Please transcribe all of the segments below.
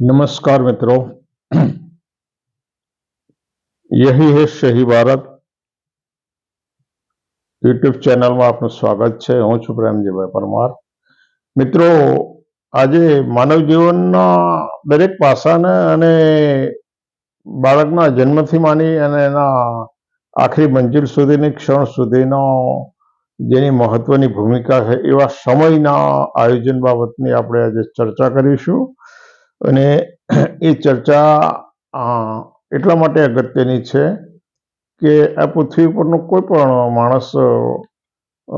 નમસ્કાર મિત્રો. યહી હે શહી ભારત. યુટ્યુબ ચેનલમાં આપનું સ્વાગત છે. હું છું પ્રેમજીભાઈ પરમાર. મિત્રો, આજે માનવ જીવનના દરેક પાસાને અને બાળકના જન્મથી માની અને એના આખરી મંજિલ સુધીની ક્ષણ સુધીનો જેની મહત્વની ભૂમિકા છે એવા સમયના આયોજન બાબતની આપણે આજે ચર્ચા કરીશું. અને એ ચર્ચા એટલા માટે અગત્યની છે કે આ પૃથ્વી પરનો કોઈ પણ માણસ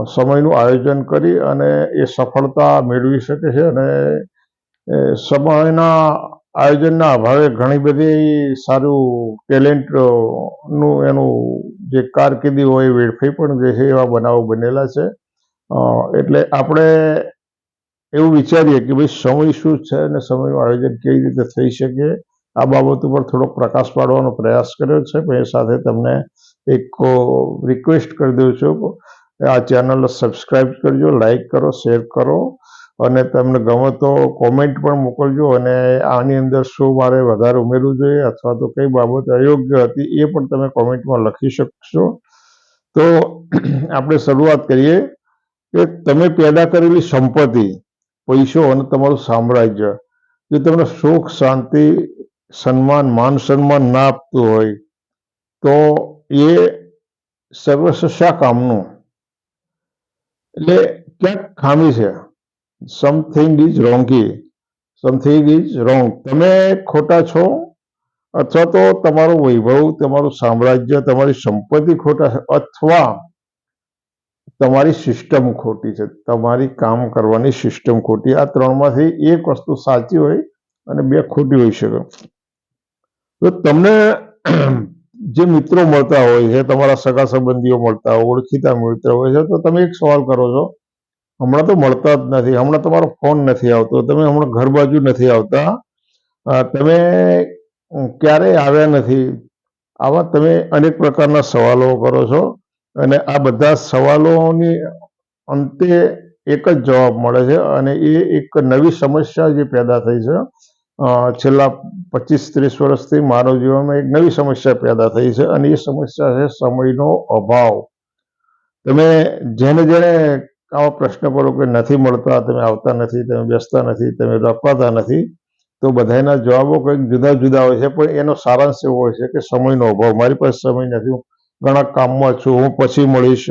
સમયનું આયોજન કરી અને એ સફળતા મેળવી શકે છે અને સમયના આયોજનના અભાવે ઘણી બધી સારું ટેલેન્ટનું એનું જે કારકિર્દી હોય વેડફાઈ પણ જે છે એવા બનાવો બનેલા છે. એટલે આપણે એવું વિચારીએ કે ભાઈ સમય શું છે અને સમયનું આયોજન કેવી રીતે થઈ શકે? આ બાબત ઉપર થોડોક પ્રકાશ પાડવાનો પ્રયાસ કર્યો છે. પણ એ સાથે તમને એક રિક્વેસ્ટ કરી દઉં છું. આ ચેનલ સબસ્ક્રાઈબ કરજો લાઈક કરો શેર કરો અને તમને ગમે તો કોમેન્ટ પણ મોકલજો અને આની અંદર શું મારે વધારે ઉમેરવું જોઈએ અથવા તો કઈ બાબત અયોગ્ય હતી એ પણ તમે કોમેન્ટમાં લખી શકશો. તો આપણે શરૂઆત કરીએ કે તમે પેદા કરેલી સંપત્તિ પૈસો અને તમારું સામ્રાજ્ય. જે તમને સુખ, શાંતિ, સન્માન, માન સન્માન ના આપતું હોય, તો એ સર્વસ્વ શા કામનું? એટલે ક્યાંક ખામી છે. Something is wrong something is wrong તમે ખોટા છો, અથવા તો તમારું વૈભવ, તમારું સામ્રાજ્ય, તમારી સંપત્તિ ખોટા છે, અથવા તમારી સિસ્ટમ ખોટી છે. તમારી કામ કરવાની સિસ્ટમ ખોટી. આ ત્રણમાંથી એક વસ્તુ સાચી હોય અને બે ખોટી હોઈ શકે. તો તમને જે મિત્રો મળતા હોય છે, તમારા સગા સંબંધીઓ મળતા હોય, ઓળખીતા મળતા હોય છે, તો તમે એક સવાલ કરો છો. હમણાં તો મળતા જ નથી. હમણાં તમારો ફોન નથી આવતો. તમે હમણાં ઘર બાજુ નથી આવતા. તમે ક્યારેય આવ્યા નથી. આવા તમે અનેક પ્રકારના સવાલો કરો છો. અને આ બધા સવાલોની અંતે એક જ જવાબ મળે છે અને એ એક નવી સમસ્યા જે પેદા થઈ છે છેલ્લા પચીસ ત્રીસ વર્ષથી માનવ જીવનમાં એક નવી સમસ્યા પેદા થઈ છે અને એ સમસ્યા છે સમયનો અભાવ. તમે જેને જેને આવા પ્રશ્ન પડો કે નથી મળતા, તમે આવતા નથી, તમે બેસતા નથી, તમે રખવાતા નથી, તો બધાના જવાબો કંઈક જુદા જુદા હોય છે, પણ એનો સારાંશ એવો હોય છે કે સમયનો અભાવ. મારી પાસે સમય નથી ઘણા કામમાં છું, હું પછી મળીશ.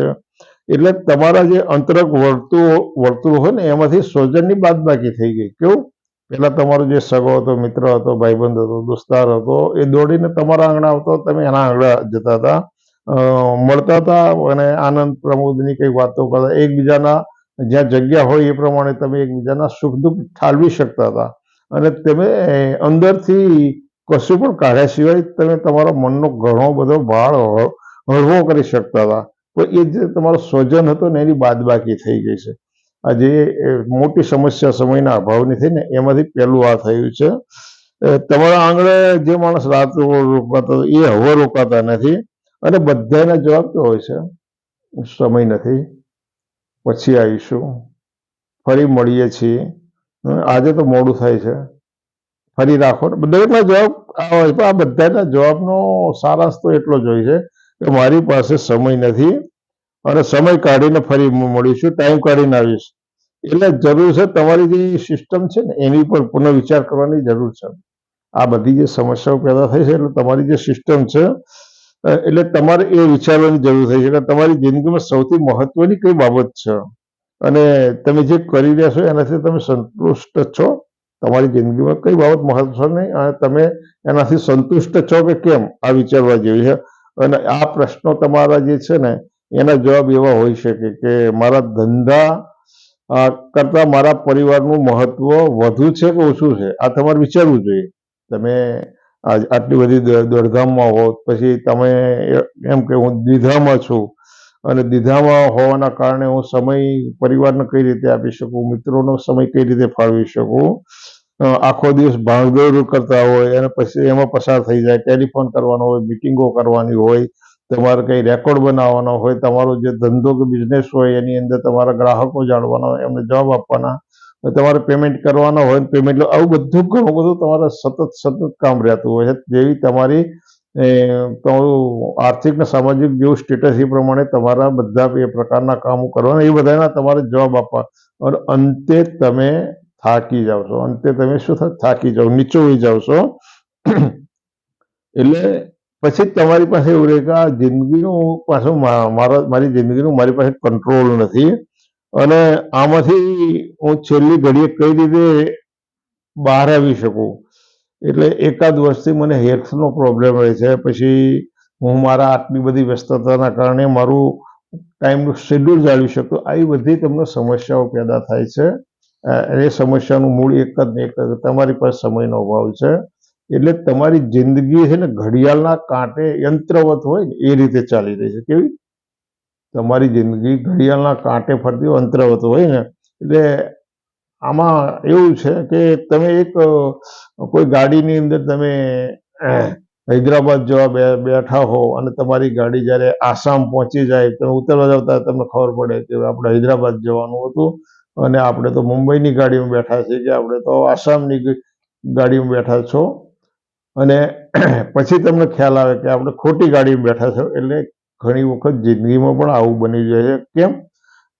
એટલે તમારા જે અંતરક વર્તુળ વર્તુળ હોય ને, એમાંથી સ્વજનની બાદબાકી થઈ ગઈ. કેવું? પેલા તમારો જે સગો હતો, મિત્ર હતો, ભાઈબંધ હતો, દોસ્તાર હતો, એ દોડીને તમારા આંગણા આવતો તમે એના આંગણા જતા હતા. મળતા હતા અને આનંદ પ્રમોદની કઈ વાતો કરતા. એકબીજાના જ્યાં જગ્યા હોય એ પ્રમાણે તમે એકબીજાના સુખ દુઃખ ઠાલવી શકતા હતા. અને તમે અંદરથી કશું પણ કાઢ્યા સિવાય તમે તમારા મનનો ઘણો બધો ભાર હળવો કરી શકતા હતા. તો એ જે તમારો સ્વજન હતો ને એની બાદબાકી થઈ ગઈ છે. આ જે મોટી સમસ્યા સમયના અભાવની થઈ ને એમાંથી પહેલું આ થયું છે. તમારા આંગણે જે માણસ રાત રોકાતો એ હવે રોકાતા નથી અને બધાના જવાબ તો હોય છે. સમય નથી. પછી આવીશું. ફરી મળીએ છીએ. આજે તો મોડું થાય છે. ફરી રાખો. બધા દરેકના જવાબ આ હોય, પણ આ બધાના જવાબનો સારાંશ તો એટલો જ હોય છે. કે મારી પાસે સમય નથી અને સમય કાઢીને ફરી મળીશું ટાઈમ કાઢીને આવીશ. એટલે જરૂર છે, તમારી જે સિસ્ટમ છે ને, એની પર પુનઃ વિચાર કરવાની જરૂર છે. આ બધી જે સમસ્યાઓ પેદા થઈ છે, એટલે તમારી જે સિસ્ટમ છે એટલે તમારે એ વિચારવાની જરૂર થઈ છે કે તમારી જિંદગીમાં સૌથી મહત્વની કઈ બાબત છે? અને તમે જે કરી રહ્યા છો, એનાથી તમે સંતુષ્ટ છો? તમારી જિંદગીમાં કઈ બાબત મહત્વ નહીં અને તમે એનાથી સંતુષ્ટ છો કે કેમ? આ વિચારવા જેવી છે. અને આ પ્રશ્નો તમારા જે છે ને, એના જવાબ એવા હોઈ શકે કે મારા ધંધા કરતા મારા પરિવારનું મહત્વ વધુ છે કે ઓછું છે? આ તમારે વિચારવું જોઈએ. તમે આટલી બધી દોડધામમાં હો પછી તમે એમ કે હું દ્વિધામાં છું, અને દ્વિધામાં હોવાના કારણે હું સમય પરિવારને કઈ રીતે આપી શકું, મિત્રોનો સમય કઈ રીતે ફાળવી શકું? આખો દિવસ ભાગદોડ કરતા હોય અને પછી એમાં પસાર થઈ જાય, ટેલિફોન કરવાનો હોય, મિટિંગો કરવાની હોય, તમારે કંઈ રેકોર્ડ બનાવવાનો હોય, તમારો જે ધંધો કે બિઝનેસ હોય એની અંદર તમારા ગ્રાહકો જાણવાના હોય, એમને જવાબ આપવાના તમારે પેમેન્ટ કરવાના હોય પેમેન્ટ આવું બધું ઘણું બધું તમારે સતત સતત કામ રહેતું હોય છે, જેવી તમારી તમારું આર્થિક ને સામાજિક જેવું સ્ટેટસ એ પ્રમાણે તમારા બધા એ પ્રકારના કામો કરવાના, એ બધાના તમારે જવાબ આપવા, અને અંતે તમે થાકી જાવ છો. અંતે તમે શું થાય થાકી જાવ નીચોવી જાવ છો. એટલે પછી તમારી પાસે એવું રહે કે આ જિંદગીનું પાછું મારા, મારી જિંદગીનું મારી પાસે કંટ્રોલ નથી. અને આમાંથી હું છેલ્લી ઘડીએ કઈ રીતે બહાર આવી શકું? એટલે એકાદ વર્ષથી મને હેલ્થનો પ્રોબ્લેમ રહે છે. પછી હું મારા આટલી બધી વ્યસ્તતાના કારણે મારું ટાઈમનું શેડ્યુલ જાળવી શકતો આવી બધી તમને સમસ્યાઓ પેદા થાય છે. એ સમસ્યાનું મૂળ એક જ ને એક જ, તમારી પાસે સમયનો અભાવ છે. એટલે તમારી જિંદગી છે ને ઘડિયાળના કાંટે યંત્રવત હોય ને, એ રીતે ચાલી રહી છે. કેવી? તમારી જિંદગી ઘડિયાળના કાંટે ફરતી અંતરવત હોય ને, એટલે આમાં એવું છે કે તમે એક, કોઈ ગાડીની અંદર તમે હૈદરાબાદ જવા બેઠા હો અને તમારી ગાડી જ્યારે આસામ પહોંચી જાય, તમે ઉતરવા જાવ તમને ખબર પડે કે આપણે હૈદરાબાદ જવાનું હતું. અને આપણે તો મુંબઈની ગાડીમાં બેઠા છીએ કે આપણે તો આસામની ગાડીમાં બેઠા છો. અને પછી તમને ખ્યાલ આવે કે આપણે ખોટી ગાડીમાં બેઠા છો, એટલે ઘણી વખત જિંદગીમાં પણ આવું બની જાય છે. કેમ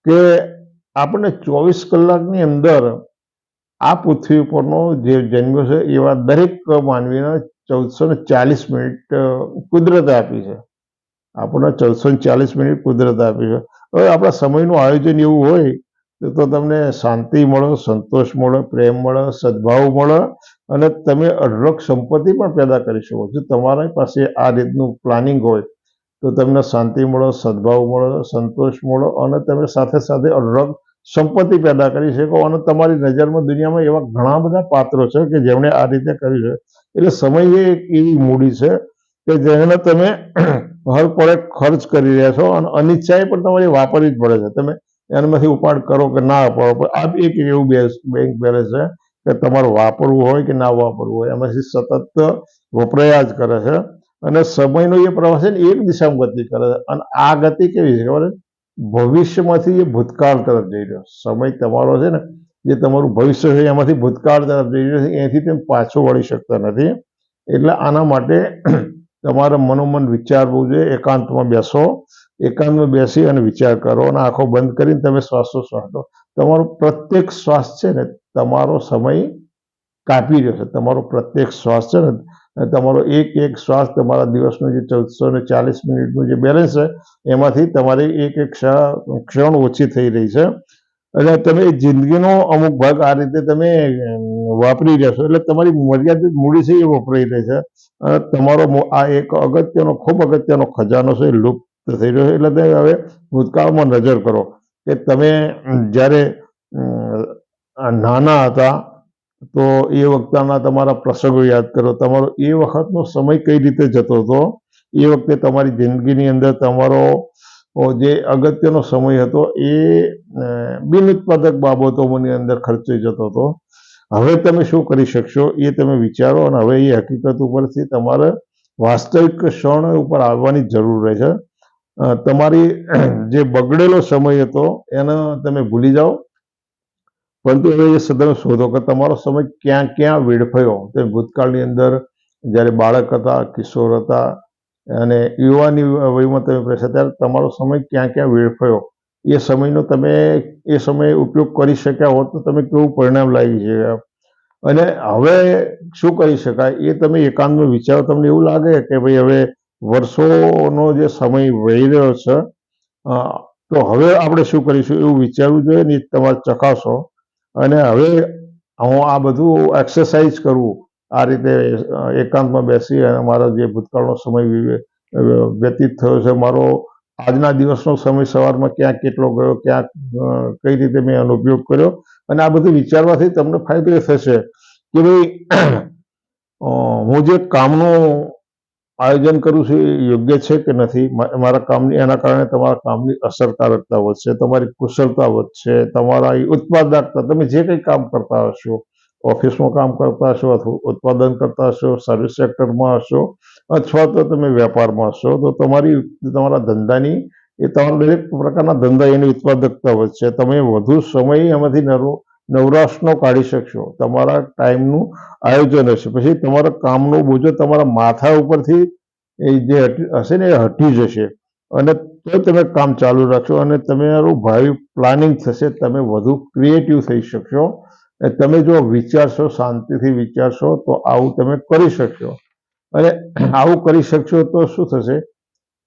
કે આપણને ચોવીસ કલાકની અંદર આ પૃથ્વી ઉપરનો જે જન્મ્યો છે, એવા દરેક માનવીને ચૌદસો ને ચાલીસ મિનિટ કુદરત આપી છે. આપણને ચૌદસો ચાલીસ મિનિટ કુદરત આપી છે. હવે આપણા સમયનું આયોજન એવું હોય તો- તમને શાંતિ મળે, સંતોષ મળે, પ્રેમ મળે, સદભાવ મળે અને તમે અઢળક સંપત્તિ પણ પેદા કરી શકો જો તમારી પાસે આ રીતનું પ્લાનિંગ હોય તો તમને શાંતિ મળે, સદભાવ મળે, સંતોષ મળે અને તમે સાથે સાથે અઢળક સંપત્તિ પેદા કરી શકો અને તમારી નજરમાં દુનિયામાં એવા ઘણા બધા પાત્રો છે કે જેમણે આ રીતે કર્યું છે. એટલે સમય એક એવી મૂડી છે કે જેને તમે હર પળે ખર્ચ કરી રહ્યા છો અને અનિચ્છાએ પણ તમારી વાપરવી જ પડે છે. તમે એનામાંથી ઉપાડ કરો કે ના પાડો આ એક એવું બેંક બેલેન્સ છે કે તમારે વાપરવું હોય કે ના વાપરવું હોય, એમાંથી સતત વપરાયા જ કરે છે. અને સમયનો એ પ્રવાહ છે ને એક દિશામાં ગતિ કરે છે. અને આ ગતિ કેવી છે ખબર ભવિષ્યમાંથી એ ભૂતકાળ તરફ જઈ રહ્યો સમય તમારો છે ને, જે તમારું ભવિષ્ય છે એમાંથી ભૂતકાળ તરફ જઈ રહ્યો છે. એથી તમે પાછો વળી શકતા નથી. એટલે આના માટે તમારે મનોમન વિચારવું જોઈએ, એકાંતમાં બેસો. એકાંતમાં બેસી અને વિચાર કરો અને આંખો બંધ કરીને તમે શ્વાસોશ્વાસ લો તમારો પ્રત્યેક શ્વાસ છે ને તમારો સમય કાપી રહ્યો છે તમારો પ્રત્યેક શ્વાસ છે ને તમારો એક એક શ્વાસ તમારા દિવસનું જે ચૌદસો ને ચાલીસ મિનિટનું જે બેલેન્સ છે, એમાંથી તમારી એક એક ક્ષ- ક્ષણ ઓછી થઈ રહી છે. અને તમે જિંદગીનો અમુક ભાગ આ રીતે તમે વાપરી રહ્યા છો એટલે તમારી મર્યાદિત મૂડી છે એ વપરાઈ રહી છે. અને તમારો આ એક અગત્યનો, ખૂબ અગત્યનો ખજાનો છે એ થઈ રહ્યો છે એટલે તમે હવે ભૂતકાળમાં નજર કરો કે તમે જ્યારે નાના હતા તો એ વખતના તમારા પ્રસંગો યાદ કરો. તમારો એ વખતનો સમય કઈ રીતે જતો હતો? એ વખતે તમારી જિંદગીની અંદર તમારો જે અગત્યનો સમય હતો એ બિન ઉત્પાદક બાબતોની અંદર ખર્ચાઈ જતો હતો. હવે તમે શું કરી શકશો એ તમે વિચારો અને હવે એ હકીકત ઉપરથી તમારે વાસ્તવિક ક્ષણ ઉપર આવવાની જરૂર રહે છે તમારી જે બગડેલો સમય હતો એને તમે ભૂલી જાઓ. પરંતુ હવે એ સદન શોધો કે તમારો સમય ક્યાં ક્યાં વેડફાયો. તે ભૂતકાળની અંદર જ્યારે બાળક હતા, કિશોર હતા અને યુવાની વયમાં તમે પ્રવેશ્યા ત્યારે તમારો સમય ક્યાં ક્યાં વેડફાયો. એ સમયનો તમે, એ સમયે ઉપયોગ કરી શક્યા હોત તો તમે કેવું પરિણામ લાવી શક્યા? અને હવે શું કરી શકાય? એ તમે એકાંતમાં વિચારો, તમને એવું લાગે કે ભાઈ હવે વર્ષોનો જે સમય વહી રહ્યો છે તો હવે આપણે શું કરીશું એવું વિચારવું જોઈએ ને તમારે ચકાસો. અને હવે હું આ બધું એક્સરસાઇઝ કરવું આ રીતે એકાંતમાં બેસી અને મારો જે ભૂતકાળનો સમય વ્યતીત થયો છે, મારો આજના દિવસનો સમય સવારમાં ક્યાં કેટલો ગયો, ક્યાં કઈ રીતે મેં એનો ઉપયોગ કર્યો, અને આ બધું વિચારવાથી તમને ફાયદો એ થશે કે ભાઈ હું જે કામનું આયોજન કરું છું એ યોગ્ય છે કે નથી? મારા કામની, એના કારણે તમારા કામની અસરકારકતા વધશે, તમારી કુશળતા વધશે, તમારા ઉત્પાદકતા, તમે જે કંઈ કામ કરતા હશો, ઓફિસમાં કામ કરતા હશો અથવા ઉત્પાદન કરતા હશો સર્વિસ સેક્ટરમાં હશો, અથવા તો તમે વેપારમાં હશો, તો તમારી, તમારા ધંધાની, એ તમારા દરેક પ્રકારના ધંધા એની ઉત્પાદકતા વધશે. તમે વધુ સમય એમાંથી નરો નવરાશનો કાઢી શકશો. તમારા ટાઈમનું આયોજન હશે. પછી તમારા કામનો બોજો તમારા માથા ઉપરથી એ જે હશે ને એ હટી જશે. અને તો તમે કામ ચાલુ રાખશો અને તમારું ભાવિ પ્લાનિંગ થશે. તમે વધુ ક્રિએટિવ થઈ શકશો. અને તમે જો વિચારશો, શાંતિથી વિચારશો, તો આવું તમે કરી શકશો. અને આવું કરી શકશો તો શું થશે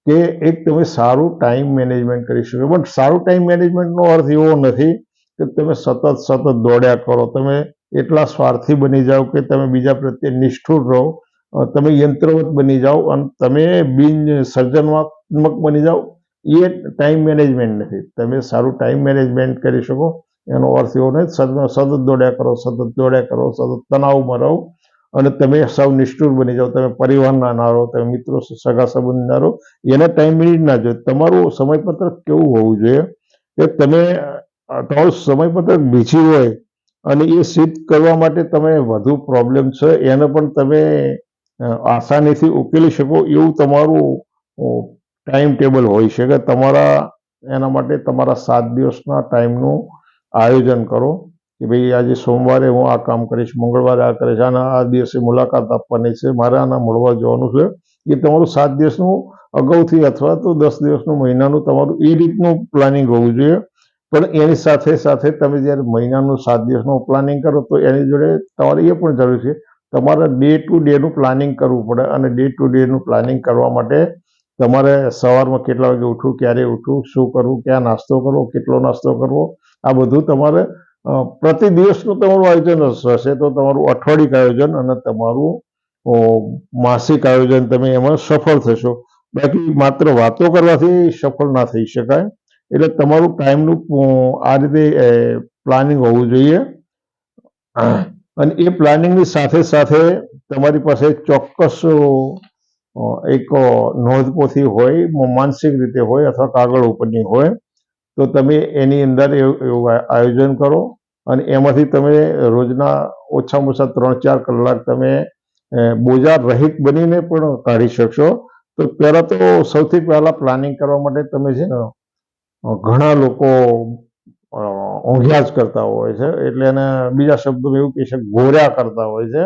કે એક તમે સારું ટાઈમ મેનેજમેન્ટ કરી શકો. પણ સારું ટાઈમ મેનેજમેન્ટનો અર્થ એવો નથી કે તમે સતત સતત દોડ્યા કરો, તમે એટલા સ્વાર્થી બની જાઓ કે તમે બીજા પ્રત્યે નિષ્ઠુર રહો તમે યંત્રવત બની જાઓ અને તમે બિન સર્જનાત્મક બની જાઓ. એ ટાઈમ મેનેજમેન્ટ નથી. તમે સારું ટાઈમ મેનેજમેન્ટ કરી શકો. એનો અર્થ એવો નથી, સતત દોડ્યા કરો, સતત દોડ્યા કરો, સતત તણાવમાં રહો અને તમે સૌ નિષ્ઠુર બની જાઓ. તમે પરિવારના ના રહો, તમે મિત્રો, સગા સંબંધના રહો. એને ટાઈમ મિનિટ ના જોઈએ. તમારું સમયપત્રક કેવું હોવું જોઈએ કે તમે તમારું સમયપત્રક બીજી હોય અને એ સિદ્ધ કરવા માટે તમે વધુ પ્રોબ્લેમ છે, એને પણ તમે આસાનીથી ઉકેલી શકો એવું તમારું ટાઈમ ટેબલ હોઈ શકે તમારા, એના માટે તમારા સાત દિવસના ટાઈમનું આયોજન કરો કે ભાઈ આજે સોમવારે હું આ કામ કરીશ, મંગળવારે આ કરીશ, આના આ દિવસે મુલાકાત આપવાની છે, મારે આના મળવા જવાનું છે. એ તમારું સાત દિવસનું અગાઉથી અથવા તો દસ દિવસનું મહિનાનું તમારું એ રીતનું પ્લાનિંગ હોવું જોઈએ. પણ એની સાથે સાથે તમે જ્યારે મહિનાનું સાત દિવસનું પ્લાનિંગ કરો તો એની જોડે તમારે એ પણ જરૂર છે, તમારે ડે ટુ ડેનું પ્લાનિંગ કરવું પડે અને ડે ટુ ડેનું પ્લાનિંગ કરવા માટે તમારે સવારમાં કેટલા વાગે ઉઠવું, ક્યારે ઉઠવું, શું કરવું, ક્યાં નાસ્તો કરવો, કેટલો નાસ્તો કરવો, આ બધું તમારે પ્રતિ દિવસનું તમારું આયોજન હશે તો તમારું અઠવાડિક આયોજન અને તમારું માસિક આયોજન તમે એમાં સફળ થશો. બાકી માત્ર વાતો કરવાથી સફળ ના થઈ શકાય. એટલે તમારું ટાઈમનું આ રીતે પ્લાનિંગ હોવું જોઈએ. અને એ પ્લાનિંગની સાથે સાથે તમારી પાસે ચોક્કસ એક નોંધપોથી હોય માનસિક રીતે હોય અથવા કાગળ ઉપરની હોય તો તમે એની અંદર એવું એવું આયોજન કરો. અને એમાંથી તમે રોજના ઓછામાં ઓછા ત્રણ ચાર કલાક તમે બોજા રહિત બનીને પણ કાઢી શકશો. તો પહેલાં તો સૌથી પહેલાં પ્લાનિંગ કરવા માટે તમે છે ને ઘણા લોકો ઊંઘ્યા જ કરતા હોય છે. એટલે એને બીજા શબ્દોમાં એવું કહી શકે ગોર્યા કરતા હોય છે.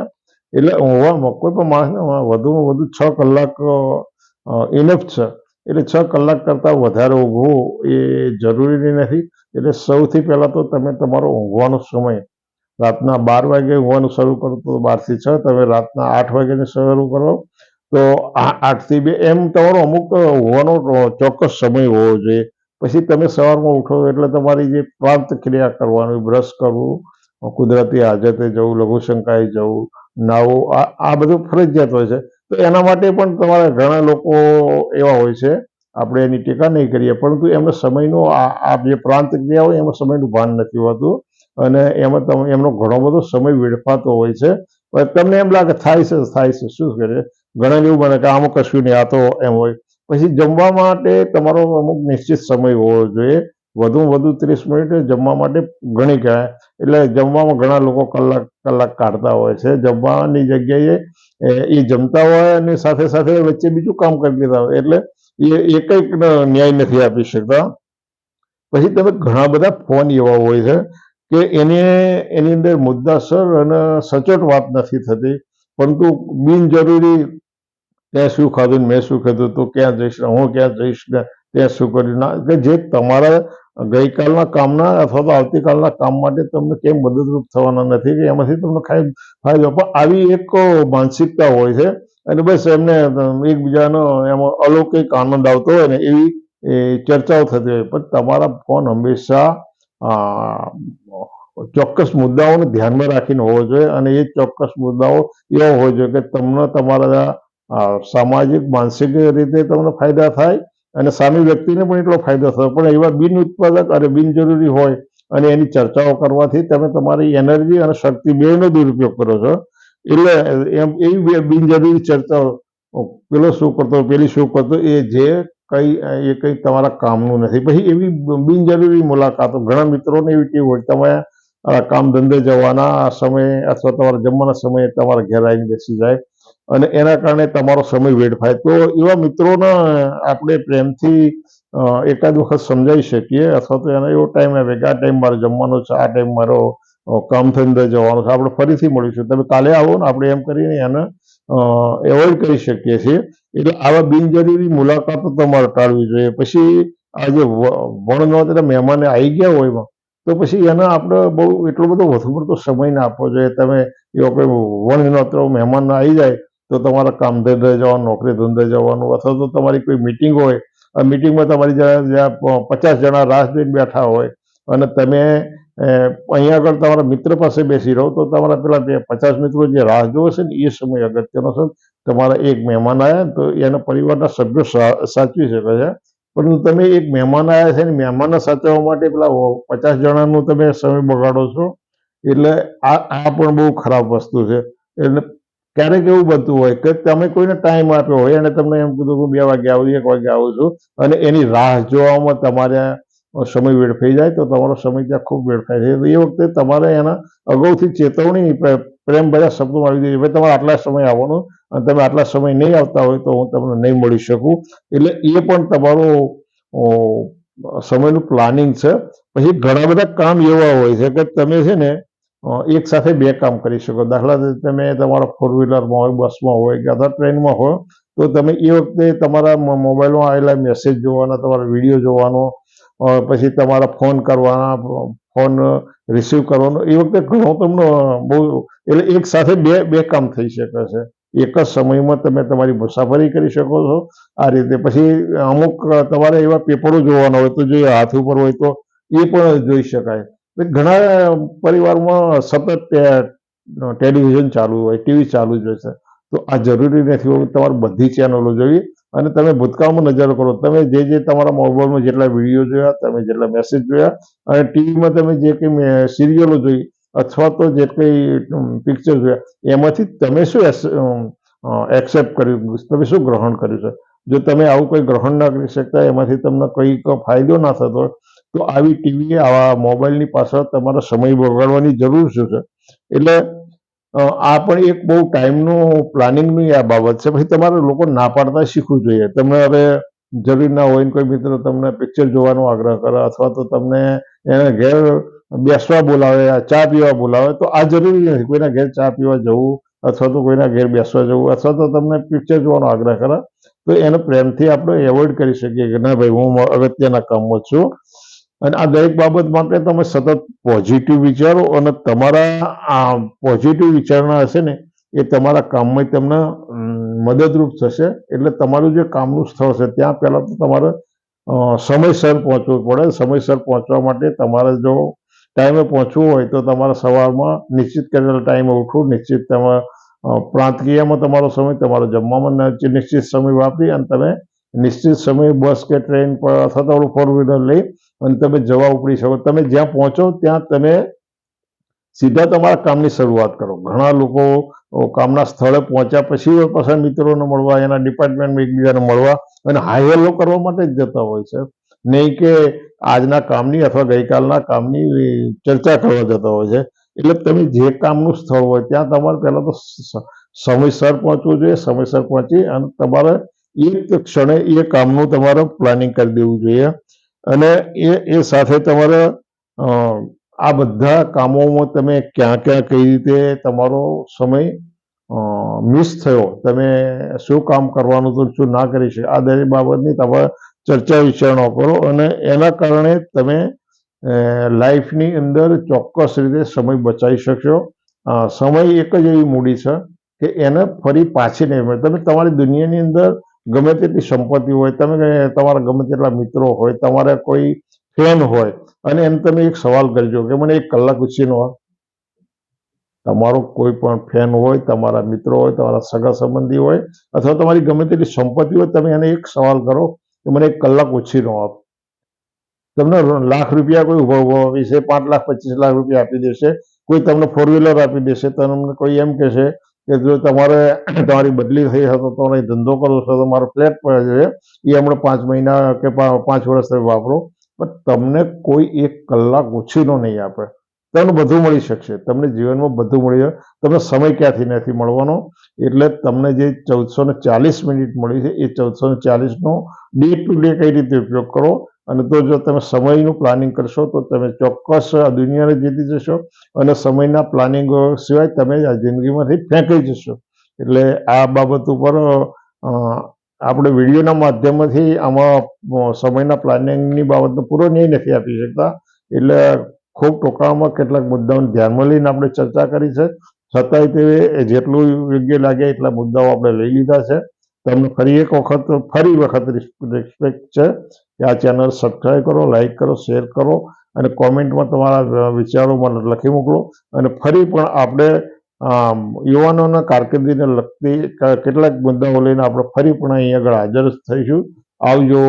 એટલે ઊંઘવામાં કોઈ પણ માણસને વધુમાં વધુ છ કલાક ઇનફ છે. એટલે છ કલાક કરતાં વધારે ઊંઘવું એ જરૂરી નથી. એટલે સૌથી પહેલાં તો તમે તમારો ઊંઘવાનો સમય, રાતના બાર વાગે ઊંઘવાનું શરૂ કરો તો બારથી છ, તમે રાતના આઠ વાગ્યાને શરૂ કરો તો આઠથી બે, એમ તમારો અમુક ઊંઘવાનો ચોક્કસ સમય હોવો જોઈએ. પછી તમે સવારમાં ઉઠો એટલે તમારી જે પ્રાંત ક્રિયા કરવાની, બ્રશ કરવું, કુદરતી હાજતે જવું, લઘુશંકાએ જવું નાવું આ આ બધું ફરજિયાત હોય છે. તો એના માટે પણ તમારા ઘણા લોકો એવા હોય છે, આપણે એની ટીકા નહીં કરીએ, પરંતુ એમને સમયનો આ જે પ્રાંત ક્રિયા હોય એમાં સમયનું ભાન નથી હોતું અને એમાં તમે, એમનો ઘણો બધો સમય વેડફાતો હોય છે. પણ તમને એમ લાગે થાય છે થાય છે શું કરે ઘણા એવું બને કે, આમાં કશું નહીં, આ તો એમ હોય. પછી જમવા માટે તમારો અમુક નિશ્ચિત સમય હોવો જોઈએ. વધુમાં વધુ ત્રીસ મિનિટ જમવા માટે ઘણી કહેવાય. એટલે જમવામાં ઘણા લોકો કલાક કલાક કાઢતા હોય છે. જમવાની જગ્યાએ, એ જમતા હોય અને સાથે સાથે વચ્ચે બીજું કામ કરી દેતા હોય. એટલે એ એક એક ન્યાય નથી આપી શકતા. પછી તમે ઘણા બધા ફોન એવા હોય છે કે એને, એની અંદર મુદ્દાસર અને સચોટ વાત નથી થતી. પરંતુ બિનજરૂરી ત્યાં શું ખાધું મેં શું ખાધું તો ક્યાં જઈશ? હું ક્યાં જઈશ? ને ત્યાં શું કર્યું? ના, કે જે તમારા ગઈકાલના કામના અથવા તો આવતીકાલના કામ માટે તમને કેમ મદદરૂપ થવાના નથી, કે એમાંથી તમને ખાઈ, ફાયદો. પણ આવી એક માનસિકતા હોય છે અને બસ એમને એકબીજાનો એમાં અલૌકિક આનંદ આવતો હોય ને એવી ચર્ચાઓ થતી હોય. પણ તમારા ફોન હંમેશા ચોક્કસ મુદ્દાઓને ધ્યાનમાં રાખીને હોવો જોઈએ અને એ ચોક્કસ મુદ્દાઓ એવા હોવો જોઈએ કે તમને તમારા સામાજિક, માનસિક રીતે તમને ફાયદા થાય અને સામી વ્યક્તિને પણ એટલો ફાયદો થયો. પણ એવા બિન ઉત્પાદક અને બિનજરૂરી હોય અને એની ચર્ચાઓ કરવાથી તમે તમારી એનર્જી અને શક્તિ બેનો દુરુપયોગ કરો છો. એટલે એમ, એવી બિનજરૂરી ચર્ચાઓ, પેલો શું કરતો, પેલી શું કરતો, એ જે કઈ, એ કંઈ તમારા કામનું નથી. પછી એવી બિનજરૂરી મુલાકાતો, ઘણા મિત્રોને એવી ટેવ હોય, તમે કામ ધંધે જવાના સમયે અથવા તમારા જમવાના સમયે તમારા ઘેર આવીને બેસી જાય. અને એના કારણે તમારો સમય વેડફાય. તો એવા મિત્રોને આપણે પ્રેમથી એકાદ વખત સમજાવી શકીએ. અથવા તો એનો એવો ટાઈમ આવે કે આ ટાઈમ મારે જમવાનો છે, આ ટાઈમ મારો કામ થઈને જવાનું છે. આપણે ફરીથી મળીશું. તમે કાલે આવો ને આપણે એમ કરીને એને એવોઇડ કરી શકીએ છીએ. એટલે આવા બિનજરૂરી મુલાકાતો તમારે ટાળવી જોઈએ. પછી આ જે વણ નોતેલા મહેમાને આવી ગયા હોય એમાં, તો પછી એને આપણે બહુ એટલો બધો વધુ પડતો સમય ના આપવો જોઈએ. તમે એવો કોઈ વણ નોતરો મહેમાન આવી જાય તો તમારા કામ ધંધે જવાનું, નોકરી ધંધે જવાનું, અથવા તો તમારી કોઈ મિટિંગ હોય, આ મિટિંગમાં તમારી જ્યાં પચાસ જણા રાહ જોઈને બેઠા હોય, અને તમે અહીંયા આગળ તમારા મિત્ર પાસે બેસી રહો, તો તમારા પેલા બે પચાસ મિત્રો જે રાહ જોવે છે ને, એ સમય અગત્યનો છે. તમારા એક મહેમાન આવ્યા તો એના પરિવારના સભ્યો સાચવી શકે છે. પરંતુ તમે એક મહેમાન આવ્યા છે ને, મહેમાનને સાચવવા માટે પેલા પચાસ જણાનું તમે સમય બગાડો છો. એટલે આ આ પણ બહુ ખરાબ વસ્તુ છે. એટલે ક્યારેક એવું બનતું હોય કે તમે કોઈને ટાઈમ આપ્યો હોય અને તમને એમ કીધું હું બે વાગે આવું એક વાગે આવું છું અને એની રાહ જોવામાં તમારે સમય વેડફાઈ જાય તો તમારો સમય ત્યાં ખૂબ વેડફાય છે. એ વખતે તમારે એના અગાઉથી ચેતવણી પ્રેમ બધા શબ્દોમાં આવી જોઈએ ભાઈ, તમારે આટલા સમય આવવાનો અને તમે આટલા સમય નહીં આવતા હોય તો હું તમને નહીં મળી શકું. એટલે એ પણ તમારું સમયનું પ્લાનિંગ છે. પછી ઘણા બધા કામ એવા હોય છે કે તમે છે ને એક સાથે બે કામ કરી શકો. દાખલા તરીકે તમે તમારા ફોર વ્હીલરમાં હોય બસમાં હોય કે અથવા ટ્રેનમાં હોય, તો તમે એ વખતે તમારા મોબાઈલમાં આવેલા મેસેજ જોવાના, તમારા વીડિયો જોવાનો પછી તમારા ફોન કરવાના ફોન રિસીવ કરવાનો, એ વખતે ઘણો તમને બહુ, એટલે એક સાથે બે બે કામ થઈ શકે છે. એક જ સમયમાં તમે તમારી મુસાફરી કરી શકો છો. આ રીતે પછી અમુક તમારે એવા પેપરો જોવાના હોય તો જો હાથ ઉપર હોય તો એ પણ જોઈ શકાય. ઘણા પરિવારમાં સતત ટેલિવિઝન ચાલુ હોય ટીવી ચાલુ જ હોય છે. તો આ જરૂરી નથી હોતું તમારે બધી ચેનલો જોઈએ અને તમે ભૂતકાળમાં નજર કરો. તમે જે જે તમારા મોબાઈલમાં જેટલા વીડિયો જોયા, તમે જેટલા મેસેજ જોયા અને ટીવીમાં તમે જે કંઈ સિરિયલો જોઈ અથવા તો જે કંઈ પિક્ચર જોયા, એમાંથી તમે શું એક્સેપ્ટ કર્યું? તમે શું ગ્રહણ કર્યું છે? જો તમે આવું કંઈ ગ્રહણ ના કરી શકતા, એમાંથી તમને કંઈક ફાયદો ના થતો તો આવી ટીવી આવા મોબાઈલની પાછળ તમારે સમય બગાડવાની જરૂર શું છે? એટલે આ પણ એક બહુ ટાઈમનું પ્લાનિંગની આ બાબત છે. પછી તમારે લોકો ના પાડતા શીખવું જોઈએ. તમે હવે જરૂરી ના હોય કોઈ મિત્ર તમને પિક્ચર જોવાનો આગ્રહ કરે અથવા તો તમને એને ઘેર બેસવા બોલાવે, ચા પીવા બોલાવે, તો આ જરૂરી નથી. કોઈના ઘેર ચા પીવા જવું અથવા તો કોઈના ઘેર બેસવા જવું અથવા તો તમને પિક્ચર જોવાનો આગ્રહ કરે, તો એને પ્રેમથી આપણે એવોઇડ કરી શકીએ કે ના ભાઈ, હું અગત્યના કામમાં છું. અને આ દરેક બાબત માટે તમે સતત પોઝિટિવ વિચારો અને તમારા આ પોઝિટિવ વિચારણા હશે ને, એ તમારા કામમાં તમને મદદરૂપ થશે. એટલે તમારું જે કામનું સ્થળ છે, ત્યાં પહેલાં તો તમારે સમયસર પહોંચવું પડે. સમયસર પહોંચવા માટે તમારે જો ટાઈમે પહોંચવું હોય તો તમારે સવારમાં નિશ્ચિત કરેલા ટાઈમે ઉઠવું, નિશ્ચિત તમે પ્રાંતકીયમાં તમારો સમય, તમારો જમવામાં નિશ્ચિત સમય વાપરી અને તમે નિશ્ચિત સમય બસ કે ટ્રેન પર અથવા તો ફોર વ્હીલર લઈ અને તમે જવા ઉપડી શકો. તમે જ્યાં પહોંચો, ત્યાં તમે સીધા તમારા કામની શરૂઆત કરો. ઘણા લોકો કામના સ્થળે પહોંચ્યા પછી પાછા મિત્રોને મળવા, એના ડિપાર્ટમેન્ટમાં એકબીજાને મળવા અને હાઈ કરવા માટે જ જતા હોય છે. નહીં કે આજના કામની અથવા ગઈકાલના કામની ચર્ચા કરવા જતા હોય છે. એટલે તમે જે કામનું સ્થળ હોય, ત્યાં તમારે પહેલાં તો સમયસર પહોંચવું જોઈએ, સમયસર પહોંચી અને તમારે એક ક્ષણે એ કામનું તમારે પ્લાનિંગ કરી દેવું જોઈએ. અને એ એ સાથે તમારે આ બધા કામોમાં તમે ક્યાં ક્યાં કઈ રીતે તમારો સમય મિસ થયો, તમે શું કામ કરવાનું હતું, શું ના કરી શકે આ દરેક બાબતની તમે ચર્ચા વિચારણા કરો અને એના કારણે તમે લાઈફની અંદર ચોક્કસ રીતે સમય બચાવી શકશો. સમય એક જ એવી મૂડી છે કે એને ફરી પાછી નહીં મળે તમે તમારી દુનિયાની અંદર ગમે તેટલી સંપત્તિ હોય, તમે તમારા ગમે તેટલા મિત્રો હોય, તમારે કોઈ ફેન હોય, અને એને તમે એક સવાલ કરજો કે મને એક કલાક ઉછીનો આપ. તમારો કોઈ પણ ફેન હોય, તમારા મિત્રો હોય, તમારા સગા સંબંધી હોય, અથવા તમારી ગમે તેટલી સંપત્તિ હોય, તમે એને એક સવાલ કરો કે મને એક કલાક ઉછીનો આપ તમને લાખ રૂપિયા કોઈ ઊભા ઊભા છે, પાંચ લાખ, પચીસ લાખ રૂપિયા આપી દેશે, કોઈ તમને ફોર વ્હીલર આપી દેશે, તમને કોઈ એમ કહેશે કે જો તમારે તમારી બદલી થઈ હતો તો અહીં ધંધો કરો છો, તો મારો ફ્લેટ પડે છે, એ હમણાં પાંચ મહિના કે પાંચ વર્ષ વાપરો. પણ તમને કોઈ એક કલાક ઓછીનો નહીં આપે. તમને બધું મળી શકશે. તમને જીવનમાં બધું મળી જાય. તમને સમય ક્યાંથી નથી મળવાનો? એટલે તમને જે ચૌદસો ને ચાલીસ મિનિટ મળી છે, એ ચૌદસો ને ચાલીસનો ડે ટુ ડે કઈ રીતે ઉપયોગ કરો? અને તો જો તમે સમયનું પ્લાનિંગ કરશો, તો તમે ચોક્કસ આ દુનિયાને જીતી જશો અને સમયના પ્લાનિંગ સિવાય તમે આ જિંદગીમાંથી ફેંકાઈ જશો. એટલે આ બાબત ઉપર આપણે વિડીયોના માધ્યમથી આમાં સમયના પ્લાનિંગની બાબતનો પૂરો ન્યાય નથી આપી શકતા. એટલે ખૂબ ટોકામાં કેટલાક મુદ્દાઓને ધ્યાનમાં લઈને આપણે ચર્ચા કરી છે. છતાંય તે જેટલું યોગ્ય લાગે એટલા મુદ્દાઓ આપણે લઈ લીધા છે. તમને ફરી એક વખત, ફરી વખત રિસ્પેક્ટ છે. આ ચેનલ સબસ્ક્રાઈબ કરો લાઇક કરો શેર કરો અને કોમેન્ટમાં તમારા વિચારો મને લખી મોકલો અને ફરી પણ આપણે યુવાનોના કારકિર્દીને લગતી કેટલાક મુદ્દાઓ લઈને આપણે ફરી પણ અહીં આગળ હાજર થઈશું. આવજો.